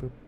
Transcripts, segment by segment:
Boop.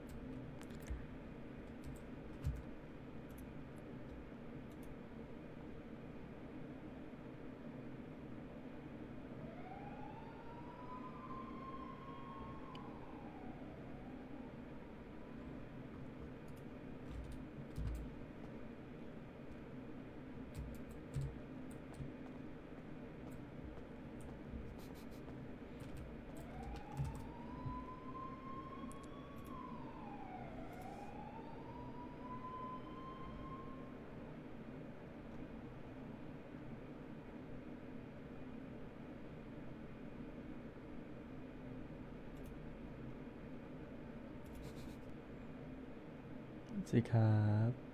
สิครับ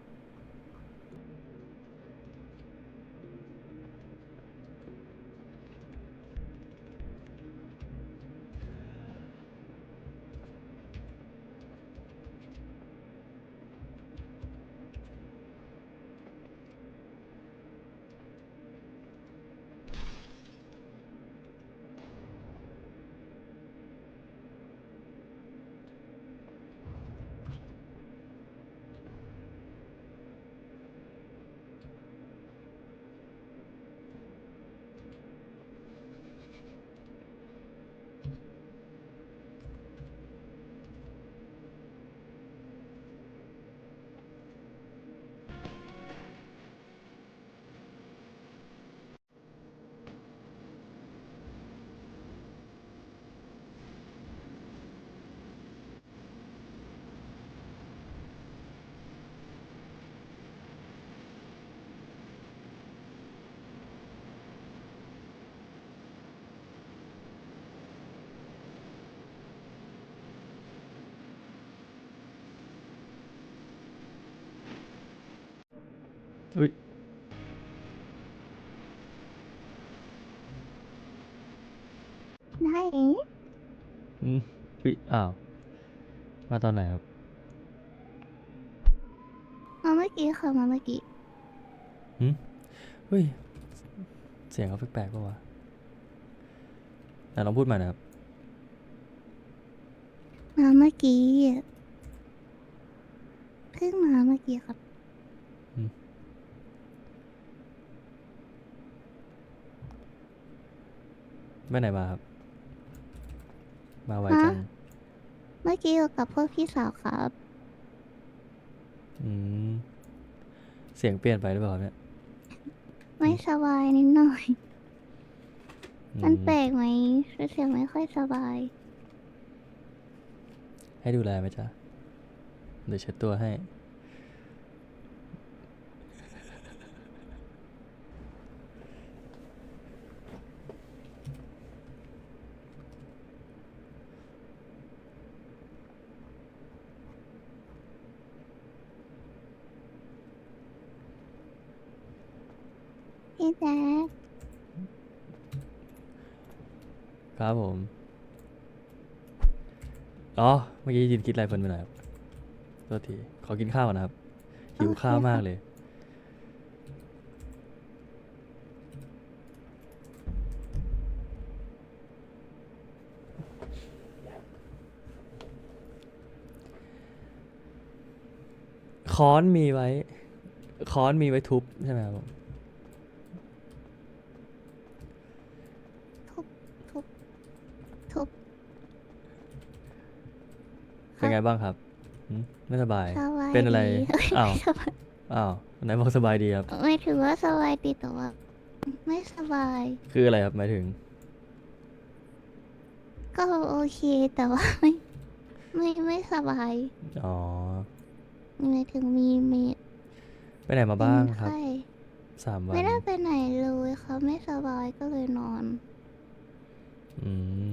อุ้ยได้อืมอุ้ยอ้าว มาตอนไหนครับ มาเมื่อกี้ค่ะมาเมื่อกี้หืมเฮ้ย เสียงเขาแปลกๆปะวะไหนลองพูดใหม่นะครับ มาเมื่อกี้เพิ่งมาเมื่อกี้ครับ ไปไหนมาครับ มาไวจัง ฮะ เมื่อกี้อยู่กับพวกพี่สาวครับ อืม เสียงเปลี่ยนไปหรือเปล่าครับเนี่ยไม่สบายนิดหน่อย อืมันแปลกไหมรู้สึกไม่ค่อยสบาย ให้ดูแลไหมจ๊ะเดี๋ยวเช็ดตัวให้ พี่แจ๊คครับผม อ๋อ เมื่อกี้ยินคิดอะไรเพลินไปหน่อยครับโทษที ขอกินข้าวก่อนนะครับ หิวข้าวมากเลย ค้อนมีไว้ ค้อนมีไว้ทุบใช่ไหมครับผม ทุบทุบทุบ เป็นไงบ้างครับหืมไม่สบาย สบายเป็นอะไรดีอ้าวไม่สบายอ้าวไหนบอกสบายดีครับ ไม่ถือว่าสบายดีแต่ว่า ไม่สบาย คืออะไรครับหมายถึง ก็โอเคแต่ว่าไม่ไม่ไม่สบายอ๋อ หมายถึงมีมีไปไหนมาบ้างเป็นครับไข้สามวันไม่ได้ไปไหนเลยเขาไม่สบายก็เลยนอน อืม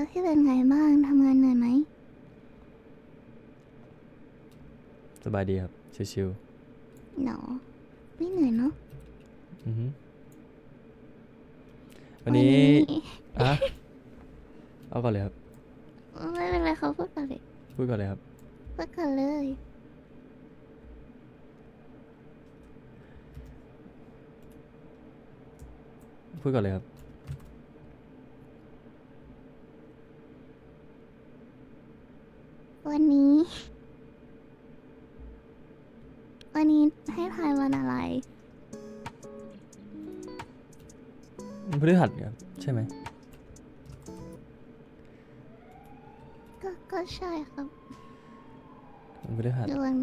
แล้วที่เป็นไงบ้างทำงานเหนื่อยไหม สบายดีครับ ชิวหนอ ไม่เหนื่อยเนาะๆอือฮึวันนี้อะเอาก่อนเลยครับไม่เป็นไรเขาพูดกันเลยพูดก่อนเลยครับ พูดกันเลย พูดก่อนเลยครับ วันนี้ วันนี้ให้ทายวันอะไร พฤหัสครับใช่ไหมก็ก็ใช่ครับมันพฤหัสเดือน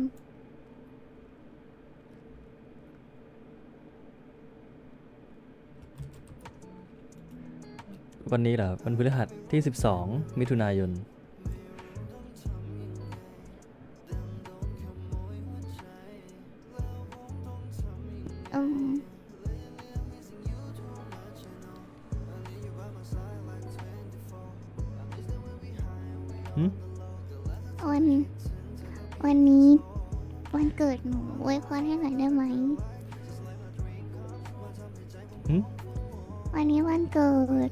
วันนี้เหรอครับวันพฤหัสที่ 12 มิถุนายน วันนี้วันเกิด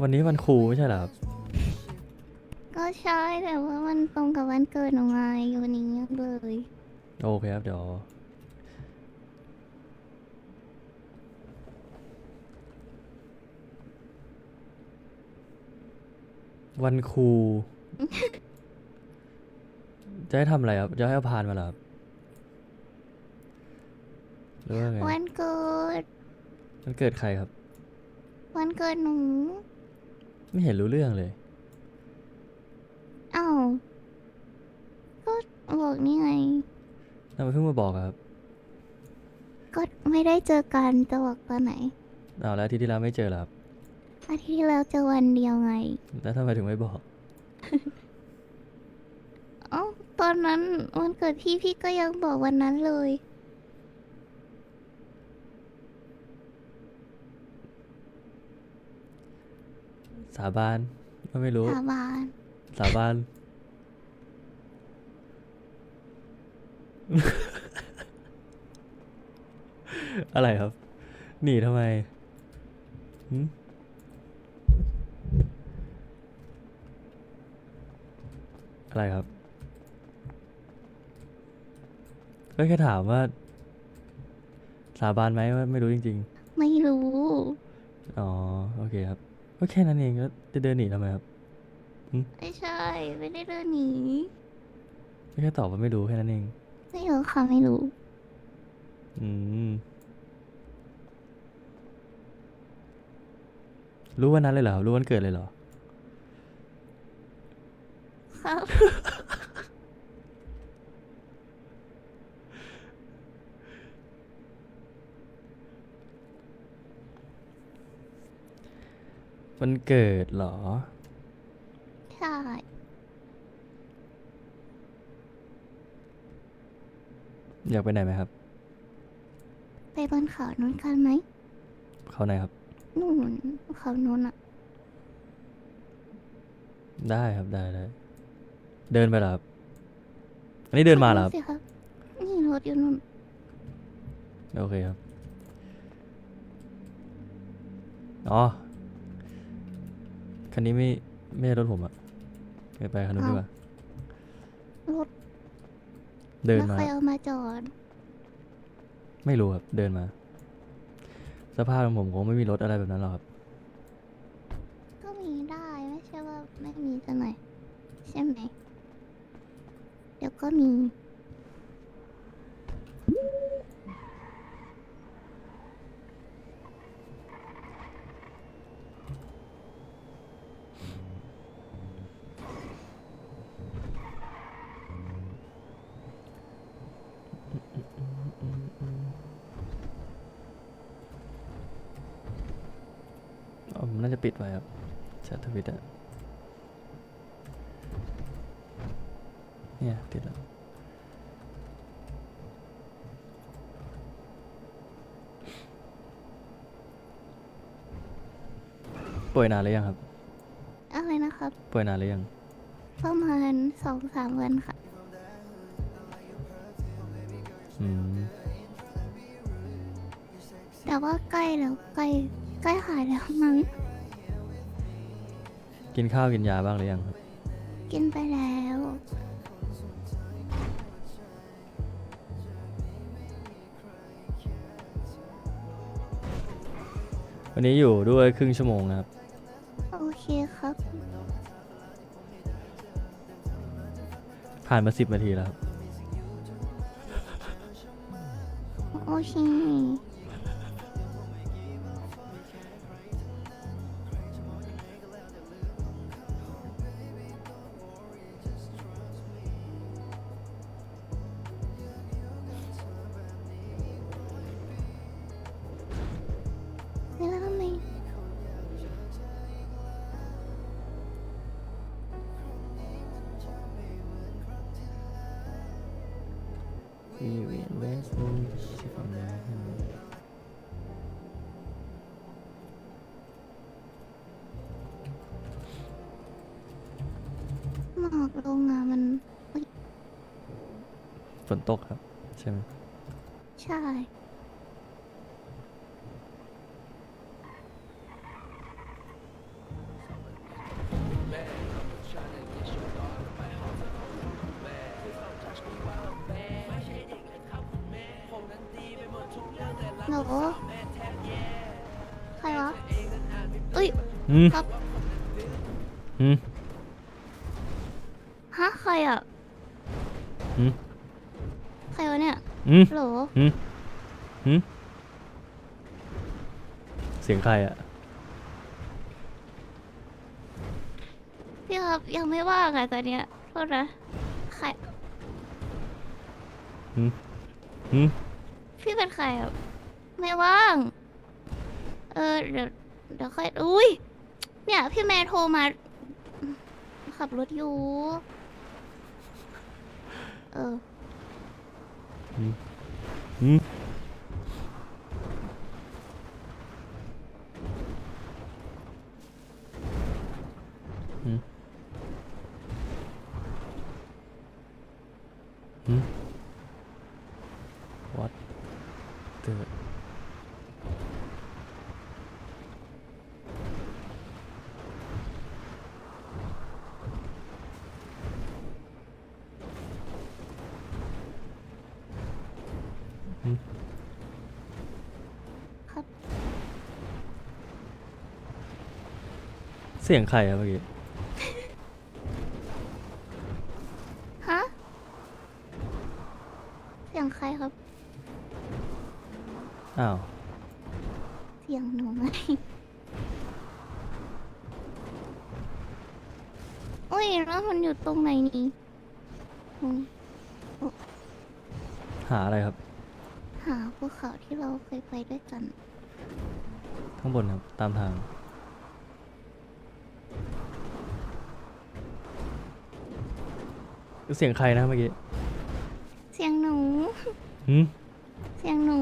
วันนี้วันครูไม่ใช่เหรอครับก็ใช่แต่ว่ามันตรงกับวันเกิดหนูไงวันนี้เลย โอเคครับเดี๋ยว วันครู จะให้ทำอะไรครับ จะให้เอาพานมาเหรอครับหรือว่าไงวันเกิด มันเกิดใครครับ วันเกิดหนู ไม่เห็นรู้เรื่องเลยอ้าวก็บอกนี่ไง ทำไมเพิ่งมาบอกอะครับก็ไม่ได้เจอกันจะบอกตอนไหนอ้าวแล้วอาที่ที่แล้วไม่เจอเหรอครับ อาทิตย์ที่แล้วเจอวันเดียวไง แล้วทำไมถึงไม่บอก เอ้าตอนนั้นวันเกิดพี่พี่ก็ยังบอกวันนั้นเลย สาบานก็ไม่รู้ สาบาน สาบาน อะไรครับ หนีทำไมหึ อะไรครับก็แค่ถามว่า สาบานไหมว่าไม่รู้จริง ไม่รู้ ๆ อ๋อ โอเคครับ ก็แค่นั้นเองก็จะเดินหนีทำไมครับไม่ใช่ ไม่ได้เดินหนีก็แค่ตอบว่าไม่รู้แค่นั้นเอง ไม่รู้ค่ะไม่รู้ อืม รู้วันนั้นเลยเหรอ รู้วันเกิดเลยเหรอ ครับ วันเกิดเหรอ ใช่อยากไปไหนไหมครับ ไปบนเขานู้นกันไหมเขาไหนครับ นู่นเขานู้นอะได้ครับได้ได้ เดินไปเหรอครับ อันนี้เดินมาเหรอครับ สิครับนี่รถอยู่นู่นโอเคครับ อ๋อ คันนี้ไม่ไม่ใช่รถผมอะไปไปคันนู้นดีกว่า รถเดินแล้วมา ใครเอามาจอดไม่รู้ครับ เดินมา สภาพของผมคงไม่มีรถอะไรแบบนั้นหรอกครับ ก็มีได้ไม่ใช่ว่าไม่มีจะหน่อยใช่ไหม แล้วก็มีผมน่าจะปิดไว้ครับแชททวิตอะ เนี่ยติดแล้วป่วยนานหรือยังครับ อะไรนะครับ ป่วยนานหรือยัง ประมาณสองสามวันค่ะอืมแต่ว่าใกล้แล้วใกล้ใกล้หายแล้วมั้งกินข้าวกินยาบ้างหรือยังครับ กินไปแล้ว วันนี้อยู่ด้วยครึ่งชั่วโมงนะครับ โอเคครับ ผ่านมาสิบนาทีแล้วครับ โอเค หมอกลงอะมันอุ๊ยฝนตกครับ ใช่ไหม ใช่ หนูใครวะเอ้ยอืมครับอืมฮะใครอะอืมใครวะเนี่ยอืมโหลอืมอืมเสียงใครอะพี่ครับยังไม่ว่างอะตอนเนี้ยโทษนะใครอืมอืมพี่เป็นใครอะ ไม่ว่าง เออเดี๋ยวเดี๋ยวค่อยอุ้ยเนี่ย พี่แม่โทรมา ขับรถอยู่ เออ อืมอืมอืมอืม what the ครับ เสียงใครอะเมื่อกี้ ฮะเสียงใครครับ อ้าว เสียงหนูไหมโอ้ยแล้วมันอยู่ตรงไหนนี่อืมหาอะไรครับ หาภูเขาที่เราเคยไปด้วยกัน ข้างบนครับ ตามทาง เสียงใครนะเมื่อกี้เสียงหนู หืมเสียงหนู